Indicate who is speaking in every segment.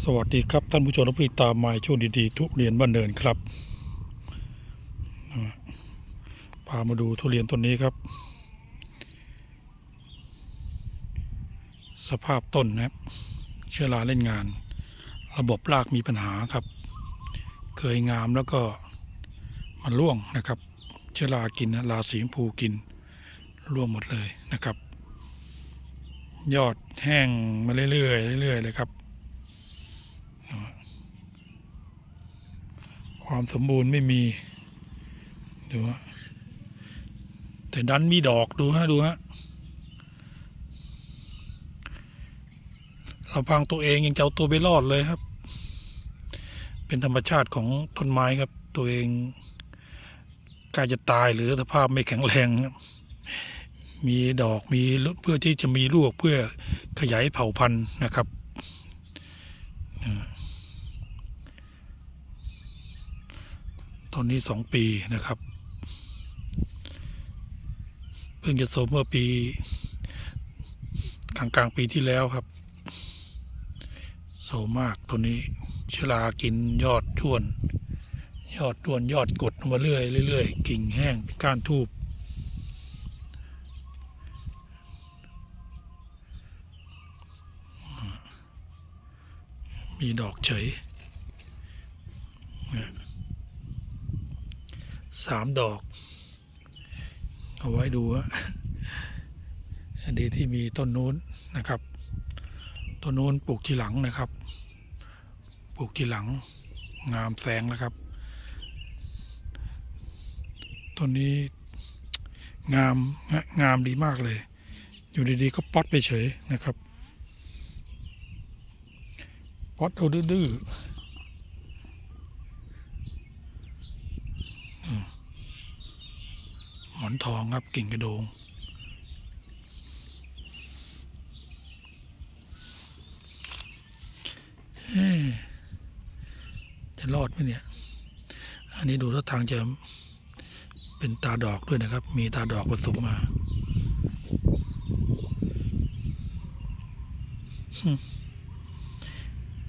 Speaker 1: สวัสดีครับท่านผู้ชมและผู้ติดตามหมาช่วงดีๆ ทุเรียนบ้านเนินครับพามาดูทุเรียนต้นนี้ครับ สภาพต้นนะครับเชื้อราเล่นงาน ระบบรากมีปัญหาครับ เคยงามแล้วก็มันร่วงนะครับ เชื้อรากินนะราสีชมพูกินร่วงหมดเลยนะครับ ยอดแห้งมาเรื่อยๆเรื่อยๆเลยครับ ความสมบูรณ์ไม่มีดูฮะแต่ดันมีดอกดูฮะดูฮะเราพังตัวเองยังจะเอาตัวไปรอดเลยครับ เป็นธรรมชาติของต้นไม้ครับ ตัวเองกล้จะตายหรือสภาพไม่แข็งแรงครับมีดอกมีเพื่อที่จะมีลูกเพื่อขยายเผ่าพันธุ์นะครับ ตอนนี้สองปีนะครับ เพิ่งจะโสมเมื่อปี กลางกลางๆปีที่แล้วครับโสมมากตัวนี้ชอรากินยอดด้วน ยอดด้วนยอดกดมาเรื่อยเรื่อยๆกิ่งแห้งก้านทูบมีดอกเฉย สามดอก เอาไว้ดูฮะอันดีที่มีต้นนู้นนะครับ ต้นนู้นปลูกทีหลังนะครับ ปลูกทีหลัง งามแสงนะครับ ต้นนี้งามงามดีมากเลย อยู่ดีๆก็ป๊อตไปเฉยนะครับ ป๊อตเอาดื้อๆ หม อนทองครับกิ่งกระโดง จะรอดไหมเนี่ย อันนี้ดูท่าทางจะเป็นตาดอกด้วยนะครับ มีตาดอกผสมมา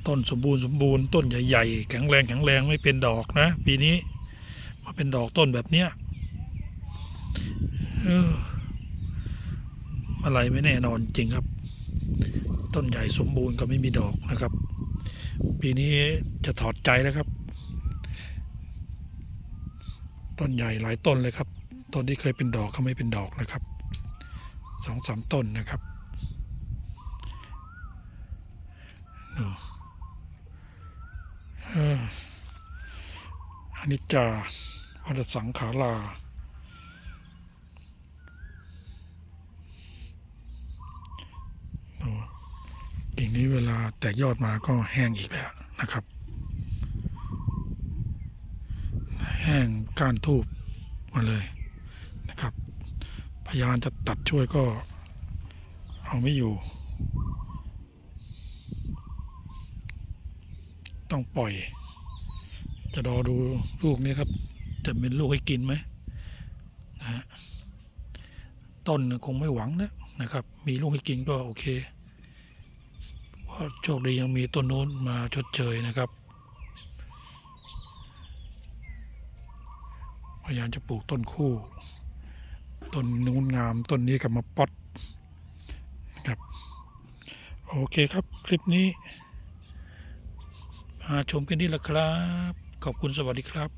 Speaker 1: ต้นสมบูรณ์สมบูรณ์ต้นใหญ่ๆแข็งแรงแข็งแรงไม่เป็นดอกนะ ปีนี้มาเป็นดอกต้นแบบเนี้ย อะไรไม่แน่นอนจริงครับ ต้นใหญ่สมบูรณ์ก็ไม่มีดอกนะครับ ปีนี้จะถอดใจแล้วครับ ต้นใหญ่หลายต้นเลยครับ ต้นที่เคยเป็นดอกก็ไม่เป็นดอกนะครับสองสามต้นนะครับอออันนี้จาวัฏสังขารา กิ่งนี้เวลาแตกยอดมาก็แห้งอีกแล้วนะครับ แห้งก้านทูบมาเลยนะครับ พยายามจะตัดช่วยก็เอาไม่อยู่ ต้องปล่อย จะรอดูลูกนี้ครับ จะเป็นลูกให้กินไหมนะต้นคงไม่หวังนะ นะครับ มีลูกให้กินก็โอเคเพราโชคดียังมีต้นโน้นมาชดเชยนะครับพยายามจะปลูกต้นคู่ ต้นนู้นงามต้นนี้กลับมาป๊อตนะครับ โอเคครับคลิปนี้มาชมกันนี่ละครับ ขอบคุณสวัสดีครับ